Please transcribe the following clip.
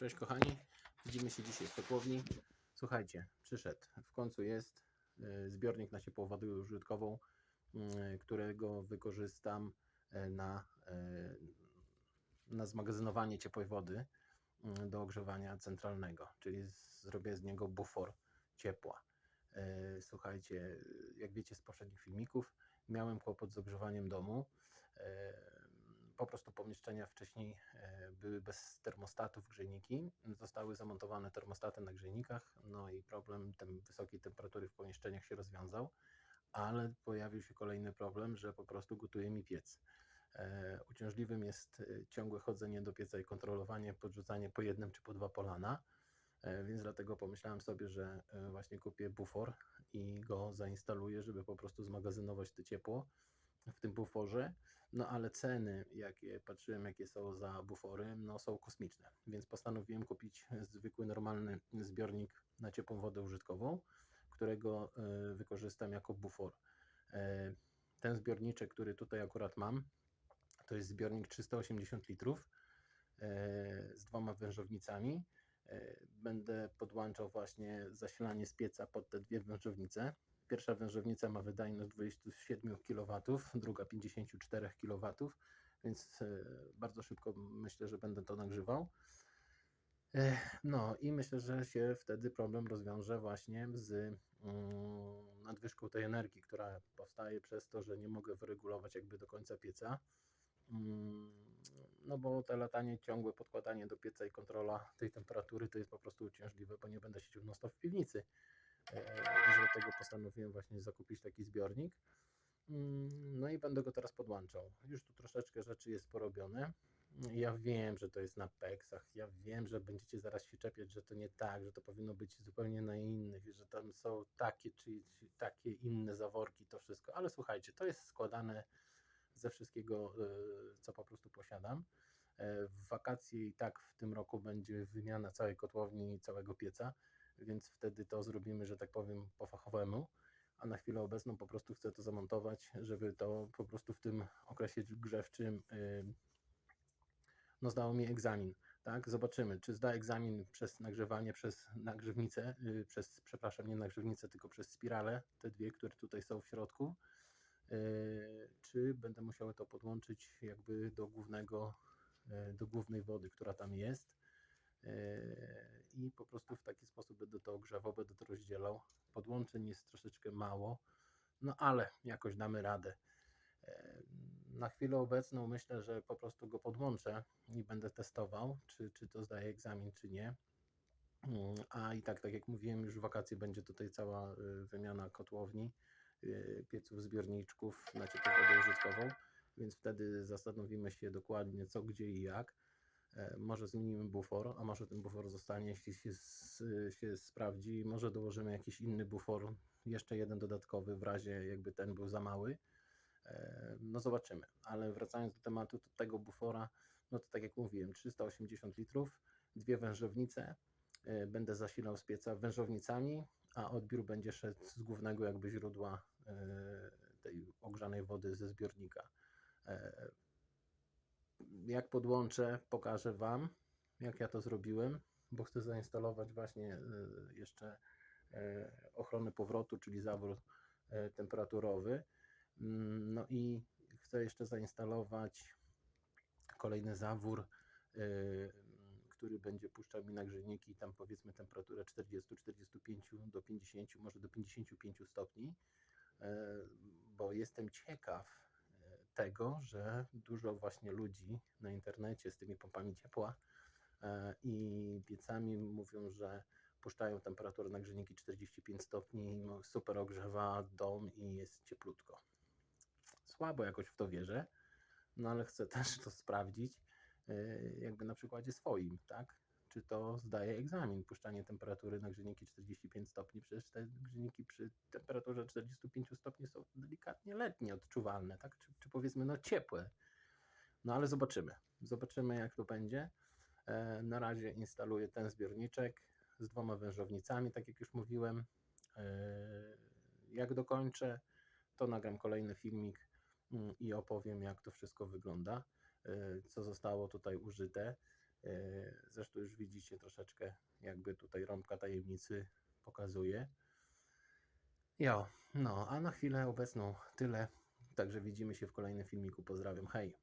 Cześć kochani, widzimy się dzisiaj w kotłowni. Słuchajcie, przyszedł, w końcu jest e, zbiornik na ciepłą wodę użytkową, mm, którego wykorzystam e, na, e, na zmagazynowanie ciepłej wody mm, do ogrzewania centralnego, czyli zrobię z niego bufor ciepła. Słuchajcie, jak wiecie z poprzednich filmików, miałem kłopot z ogrzewaniem domu. Po prostu pomieszczenia wcześniej e, były bez termostatów grzejniki. Zostały zamontowane termostaty na grzejnikach, no i problem tem, wysokiej temperatury w pomieszczeniach się rozwiązał, ale pojawił się kolejny problem, że po prostu gotuje mi piec. E, Uciążliwym jest e, ciągłe chodzenie do pieca i kontrolowanie, podrzucanie po jednym czy po dwa polana. Więc dlatego pomyślałem sobie, że właśnie kupię bufor i go zainstaluję, żeby po prostu zmagazynować to ciepło w tym buforze. No ale ceny, jakie patrzyłem, jakie są za bufory, no są kosmiczne. Więc postanowiłem kupić zwykły, normalny zbiornik na ciepłą wodę użytkową, którego e, wykorzystam jako bufor. E, Ten zbiorniczek, który tutaj akurat mam, to jest zbiornik 380 litrów e, z dwoma wężownicami. E, Będę podłączał właśnie zasilanie z pieca pod te dwie wężownice. Pierwsza wężownica ma wydajność 27 kW, druga 54 kW, więc e, bardzo szybko myślę, że będę to nagrzewał. E, No i myślę, że się wtedy problem rozwiąże właśnie z mm, nadwyżką tej energii, która powstaje przez to, że nie mogę wyregulować jakby do końca pieca. Mm, No bo te latanie ciągłe, podkładanie do pieca i kontrola tej temperatury to jest po prostu uciążliwe, bo nie będę siedział non w piwnicy. E, Więc dlatego postanowiłem właśnie zakupić taki zbiornik. Mm, No i będę go teraz podłączał. Już tu troszeczkę rzeczy jest porobione. Ja wiem, że to jest na peksach. Ja wiem, że będziecie zaraz się czepiać, że to nie tak, że to powinno być zupełnie na innych, że tam są takie czy takie inne zaworki, to wszystko. Ale słuchajcie, to jest składane ze wszystkiego, e, co po prostu posiadam. E, W wakacje i tak w tym roku będzie wymiana całej kotłowni i całego pieca, więc wtedy to zrobimy, że tak powiem, po fachowemu. A na chwilę obecną po prostu chcę to zamontować, żeby to po prostu w tym okresie grzewczym y, no zdało mi egzamin, tak? Zobaczymy, czy zda egzamin przez nagrzewanie, przez nagrzewnicę, y, przez, przepraszam, nie nagrzewnicę, tylko przez spirale, te dwie, które tutaj są w środku, czy będę musiał to podłączyć jakby do głównego, y, do głównej wody, która tam jest y, i po prostu w taki sposób będę to ogrzewał, będę to rozdzielał. Podłączeń jest troszeczkę mało, no ale jakoś damy radę. E, Na chwilę obecną myślę, że po prostu go podłączę i będę testował, czy, czy to zdaje egzamin, czy nie. Mm, A i tak, tak jak mówiłem, już wakacje będzie tutaj cała wymiana kotłowni, pieców, zbiorniczków na ciepłą wodę użytkową, więc wtedy zastanowimy się dokładnie co, gdzie i jak. E, Może zmienimy bufor, a może ten bufor zostanie, jeśli się, się sprawdzi. Może dołożymy jakiś inny bufor, jeszcze jeden dodatkowy, w razie jakby ten był za mały. E, No zobaczymy, ale wracając do tematu tego bufora, no to tak jak mówiłem, 380 litrów, dwie wężownice, e, będę zasilał z pieca wężownicami, a odbiór będzie szedł z głównego jakby źródła e, tej ogrzanej wody ze zbiornika. E, Jak podłączę, pokażę Wam, jak ja to zrobiłem, bo chcę zainstalować właśnie e, jeszcze ochronę powrotu, czyli zawór temperaturowy. Mm, No i chcę jeszcze zainstalować kolejny zawór, który będzie puszczał mi na grzejniki tam powiedzmy temperaturę 40-45 do 50, może do 55 stopni, e, bo jestem ciekaw e, tego, że dużo właśnie ludzi na internecie z tymi pompami ciepła e, i piecami mówią, że puszczają temperaturę na grzejniki 45 stopni, no, super ogrzewa dom i jest cieplutko słabo jakoś w to wierzę, no ale chcę też to sprawdzić, jakby na przykładzie swoim, tak? Czy to zdaje egzamin, puszczanie temperatury na grzejniki 45 stopni, przecież te grzejniki przy temperaturze 45 stopni są delikatnie letnie, odczuwalne, tak? Czy, czy powiedzmy, no ciepłe. No ale zobaczymy, zobaczymy jak to będzie. E, Na razie instaluję ten zbiorniczek z dwoma wężownicami, tak jak już mówiłem. E, Jak dokończę, to nagram kolejny filmik mm, i opowiem, jak to wszystko wygląda, y, co zostało tutaj użyte. E, Zresztą już widzicie troszeczkę, jakby tutaj rąbka tajemnicy pokazuje. Jo, no, a na chwilę obecną tyle. Także widzimy się w kolejnym filmiku. Pozdrawiam, hej.